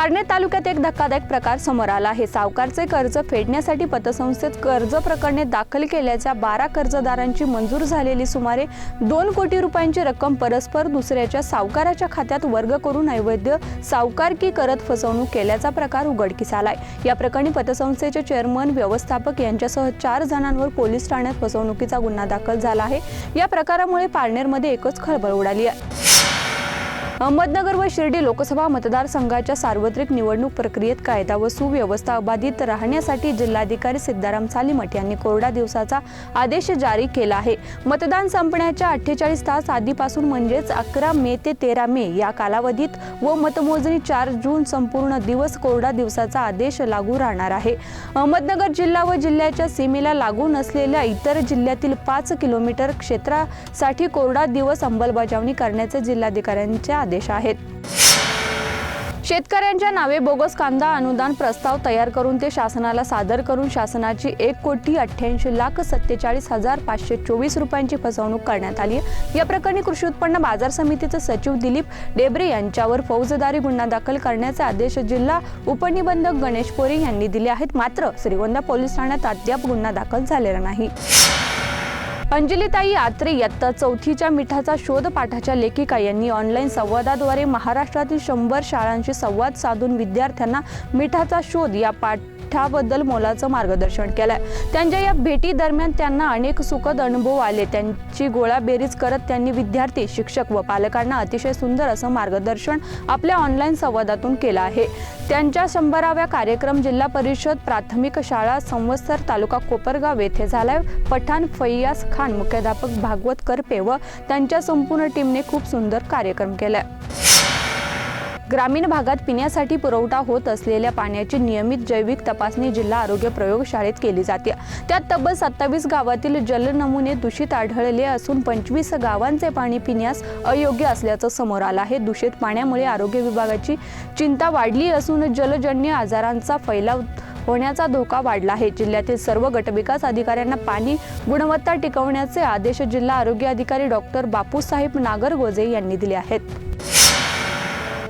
पारनेर तालुक्यात एक धक्कादायक प्रकार समोर आला. आहे सावकारचे कर्ज फेडण्यासाठी पतसंस्थेत कर्ज प्रकरणे दाखल केल्याच्या बारा कर्जदारांची मंजूर झालेली सुमारे दोन कोटी रुपयांची रक्कम परस्पर दुसऱ्याच्या सावकाराच्या खात्यात वर्ग करून अवैध सावकारकी करत फसवणूक केल्याचा प्रकार उघडकीस आलाय. या प्रकरणी पतसंस्थेचे चेअरमन व्यवस्थापक यांच्यासह चार जणांवर पोलीस ठाण्यात फसवणुकीचा गुन्हा दाखल झाला आहे. या प्रकारामुळे पारनेरमध्ये एकच खळबळ उडाली आहे. अहमदनगर व शिर्डी लोकसभा मतदारसंघाच्या सार्वत्रिक निवडणूक प्रक्रियेत कायदा व सुव्यवस्था अबाधित राहण्यासाठी जिल्हाधिकारी सिद्धाराम सालीमठ यांनी कोरडा दिवसाचा आदेश जारी केला आहे. मतदान संपण्याच्या अठ्ठेचाळीस तास आधीपासून म्हणजेच अकरा मे ते तेरा मे या कालावधीत व मतमोजणी चार जून संपूर्ण दिवस कोरडा दिवसाचा आदेश लागू राहणार आहे. अहमदनगर जिल्हा व जिल्ह्याच्या सीमेला लागून असलेल्या इतर जिल्ह्यातील पाच किलोमीटर क्षेत्रासाठी कोरडा दिवस अंमलबजावणी करण्याचे जिल्हाधिकाऱ्यांचे आदेश आहेत. शेतकऱ्यांच्या नावे बोगस कांदा अनुदान प्रस्ताव तयार करून ते शासनाला सादर करून शासनाची एक कोटी अठ्ठ्याऐंशी लाख सत्तेचाळीस हजार पाचशे चोवीस रुपयांची फसवणूक करण्यात आली या प्रकरणी कृषी उत्पन्न बाजार समितीचे सचिव दिलीप डेबरे यांच्यावर फौजदारी गुन्हा दाखल करण्याचे आदेश जिल्हा उपनिबंधक गणेश पोरे यांनी दिले आहेत. मात्र श्रीगोंदा पोलीस ठाण्यात अद्याप गुन्हा दाखल झालेला नाही. अंजलीताई आत्रे इयत्ता चौथीच्या मिठाचा शोध पाठाच्या लेखिका यांनी ऑनलाईन संवादाद्वारे महाराष्ट्रातील शंभर शाळांशी संवाद साधून विद्यार्थ्यांना मिठाचा शोध या पाठ पाठाबद्दल मोलाचं मार्गदर्शन केलंय. त्यांच्या या भेटी दरम्यान त्यांना अनेक सुखद अनुभव आले. त्यांची गोळाबेरीज करत त्यांनी विद्यार्थी शिक्षक व पालकांना अतिशय सुंदर असं मार्गदर्शन आपल्या ऑनलाईन संवादातून केलं आहे. त्यांच्या शंभराव्या कार्यक्रम जिल्हा परिषद प्राथमिक शाळा संवत्सर तालुका कोपरगाव येथे झालाय. पठाण फैयाज खान मुख्याध्यापक भागवत करपे व त्यांच्या संपूर्ण टीमने खूप सुंदर कार्यक्रम केलाय. ग्रामीण भागात पिण्यासाठी पुरवठा होत असलेल्या पाण्याची नियमित जैविक तपासणी जिल्हा आरोग्य प्रयोगशाळेत केली जाते. त्यात तब्बल सत्तावीस गावातील जलनमुने दूषित आढळले असून पंचवीस गावांचे पाणी पिण्यास अयोग्य असल्याचं समोर आलं आहे. दूषित पाण्यामुळे आरोग्य विभागाची चिंता वाढली असून जलजन्य आजारांचा फैलाव होण्याचा धोका वाढला आहे. जिल्ह्यातील सर्व गटविकास अधिकाऱ्यांना पाणी गुणवत्ता टिकवण्याचे आदेश जिल्हा आरोग्य अधिकारी डॉक्टर बापूसाहेब नागरगोजे यांनी दिले आहेत.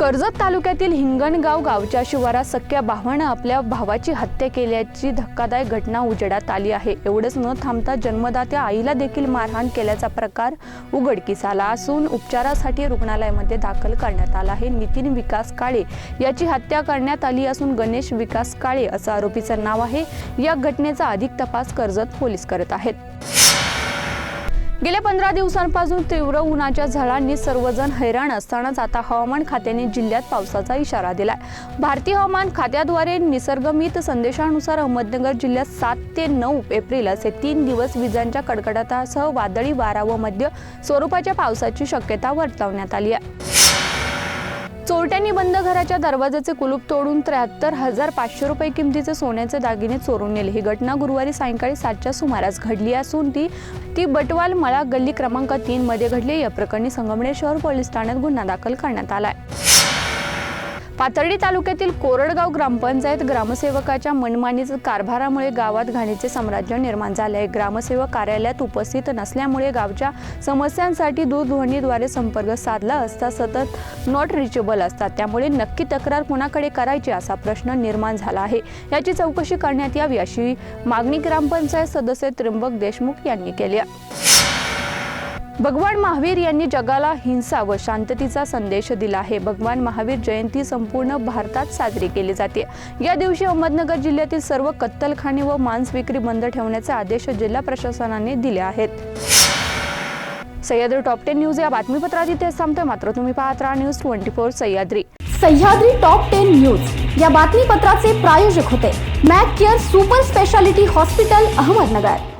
कर्जत तालुक्यातील हिंगणगाव गावच्या शिवारात सख्या भावानं आपल्या भावाची हत्या केल्याची धक्कादायक घटना उजेडात आली आहे. एवढंच न थांबता जन्मदात्या आईला देखील मारहाण केल्याचा प्रकार उघडकीस आला असून उपचारासाठी रुग्णालयामध्ये दाखल करण्यात आला आहे. नितीन विकास काळे याची हत्या करण्यात आली असून गणेश विकास काळे असं आरोपीचं नाव आहे. या घटनेचा अधिक तपास कर्जत पोलीस करत आहेत. गेल्या पंधरा दिवसांपासून तीव्र उन्हाच्या झळांनी सर्वजण हैराण असतानाच आता हवामान खात्याने जिल्ह्यात पावसाचा इशारा दिलाय. भारतीय हवामान खात्याद्वारे निसर्गमित संदेशानुसार अहमदनगर जिल्ह्यात सात ते नऊ एप्रिल असे तीन दिवस विजांच्या कडकडाटासह वादळी वारा व मध्य स्वरूपाच्या पावसाची शक्यता वर्तवण्यात आली आहे. चोरट्यांनी बंद घराच्या दरवाजाचे कुलूप तोडून त्र्याहत्तर हजार पाचशे रुपये किमतीचे सोन्याचे दागिने चोरून नेले. ही घटना गुरुवारी सायंकाळी सातच्या सुमारास घडली असून ती ती बटवाल मळा गल्ली क्रमांक तीन मध्ये घडली. या प्रकरणी संगमनेर शहर पोलीस ठाण्यात गुन्हा दाखल करण्यात आलाय. पाथर्डी तालुक्यातील कोरडगाव ग्रामपंचायत ग्रामसेवकाच्या मनमानीच कारभारामुळे गावात घाणीचे साम्राज्य निर्माण झाले आहे. ग्रामसेवक कार्यालयात उपस्थित नसल्यामुळे गावच्या समस्यांसाठी दूरध्वनीद्वारे संपर्क साधला असता सतत नॉट रिचेबल असतात. त्यामुळे नक्की तक्रार कोणाकडे करायची असा प्रश्न निर्माण झाला आहे. याची चौकशी करण्यात यावी अशी मागणी ग्रामपंचायत सदस्य त्र्यंबक देशमुख यांनी केली आहे. भगवान महावीर यांनी जगाला हिंसा व शांततेचा संदेश दिला आहे. भगवान महावीर जयंती संपूर्ण भारतात साजरी केली जाते. या दिवशी अहमदनगर जिल्ह्यातील सर्व कत्तलखाने व मांस विक्री बंद ठेवण्याचे आदेश जिल्हा प्रशासनाने दिले आहेत. सह्याद्री टॉप टेन न्यूज या बातमीपत्रात इथे थांबतोय मात्र तुम्ही पाहत राहा news twenty four Sahyadri. Sahyadri top ten news. या बातमीपत्राचे प्रायोजक होते. Mac Care super speciality hospital Ahmednagar.